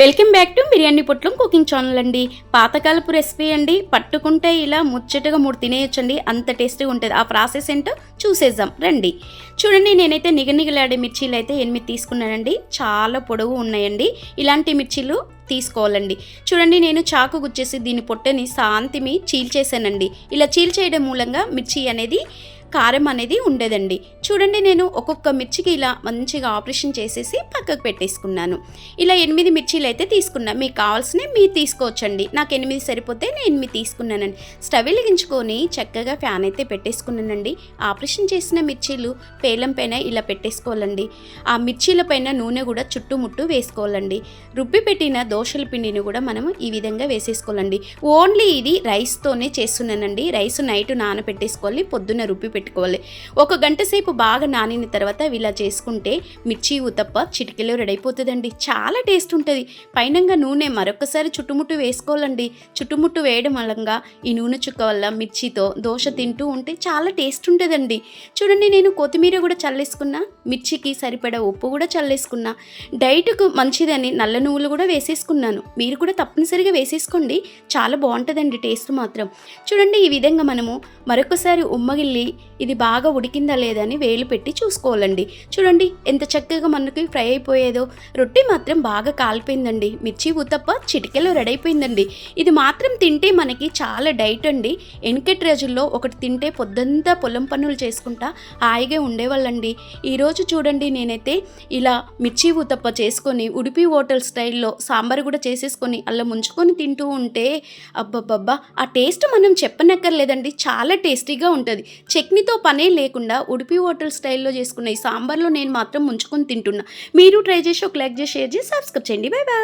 Welcome back to biryani పొట్లం cooking channel అండి. పాతకాలపు రెసిపీ అండి. పట్టుకుంటే ఇలా ముచ్చటగా మూడు తినేయొచ్చండి. అంత టేస్టీగా ఉంటుంది. ఆ ప్రాసెస్ ఏంటో చూసేద్దాం. రండి. చూడండి నేనైతే నిగనిగలాడే మిర్చీలు అయితే ఎనిమిది తీసుకున్నానండి. చాలా పొడవు ఉన్నాయండి. ఇలాంటి మిర్చీలు తీసుకోవాలండి. చూడండి నేను చాకు గుచ్చేసి దీని పొట్టని శాంతిమి చీల్చేసానండి ఇలా చీల్చేయడం మూలంగా మిర్చి అనేది కారం అనేది ఉండేదండి. చూడండి నేను ఒక్కొక్క మిర్చికి ఇలా మంచిగా ఆపరేషన్ చేసేసి పక్కకు పెట్టేసుకున్నాను. ఇలా ఎనిమిది మిర్చీలు అయితే తీసుకున్నా. మీకు కావాల్సినవి మీరు తీసుకోవచ్చండి. నాకు ఎనిమిది సరిపోతే నేను ఎనిమిది తీసుకున్నానండి. స్టవ్ వెలిగించుకొని చక్కగా ఫ్యాన్ అయితే పెట్టేసుకున్నానండి. ఆపరేషన్ చేసిన మిర్చీలు పేలం పైన ఇలా పెట్టేసుకోవాలండి. ఆ మిర్చీల పైన నూనె కూడా చుట్టుముట్టు వేసుకోవాలండి. రుబ్బి పెట్టిన దోశల పిండిని కూడా మనము ఈ విధంగా వేసేసుకోవాలండి. ఓన్లీ ఇది రైస్తోనే చేస్తున్నానండి. రైస్ నైట్ నానబెట్టేసుకోవాలి. పొద్దున్న రుబ్బి పెట్టుకోవాలి. ఒక గంట సేపు బాగా నానిన తర్వాత ఇలా చేసుకుంటే మిర్చి ఉతప్ప చిటికెలో రెడీ అయిపోతుందండి. చాలా టేస్ట్ ఉంటుంది. పైనంగా నూనె మరొకసారి చుట్టుముట్టు వేసుకోవాలండి. చుట్టుముట్టు వేయడం వల్ల ఈ నూనె చుక్క వల్ల మిర్చితో దోశ తింటూ ఉంటే చాలా టేస్ట్ ఉంటుందండి. చూడండి నేను కొత్తిమీర కూడా చల్లేసుకున్నా మిర్చికి సరిపడా ఉప్పు కూడా చల్లేసుకున్నా. డైట్కు మంచిదని నల్ల నువ్వులు కూడా వేసేసుకున్నాను. మీరు కూడా తప్పనిసరిగా వేసేసుకోండి. చాలా బాగుంటుందండి టేస్ట్ మాత్రం. చూడండి ఈ విధంగా మనము మరొకసారి ఉమ్మగిల్లి ఇది బాగా ఉడికిందా లేదా అని వేలు పెట్టి చూసుకోవాలండి. చూడండి ఎంత చక్కగా మనకి ఫ్రై అయిపోయేదో. రొట్టె మాత్రం బాగా కాలిపోయిందండి. మిర్చి ఉతప్ప చిటికెలో రెడీ అయిపోయిందండి ఇది మాత్రం తింటే మనకి చాలా డైట్ అండి. వెనకటి రోజుల్లో ఒకటి తింటే పొద్దంతా పొలం పనులు చేసుకుంటా హాయిగా ఉండేవాళ్ళండి. ఈరోజు చూడండి నేనైతే ఇలా మిర్చి ఉతప్ప చేసుకొని ఉడిపి హోటల్ స్టైల్లో సాంబార్ కూడా చేసేసుకొని అలా ముంచుకొని తింటూ ఉంటే అబ్బబ్బబ్బా! ఆ టేస్ట్ మనం చెప్పనక్కర్లేదండి. చాలా టేస్టీగా ఉంటుంది. చట్నీతో పనే లేకుండా ఉడిపి హోటల్ స్టైల్లో చేసుకున్న ఈ సాంబార్లో నేను మాత్రం ముంచుకొని తింటున్నా. మీరు ట్రై చేసి ఒక లైక్ చేసి షేర్ చేసి సబ్స్క్రైబ్ చేయండి. Bye bye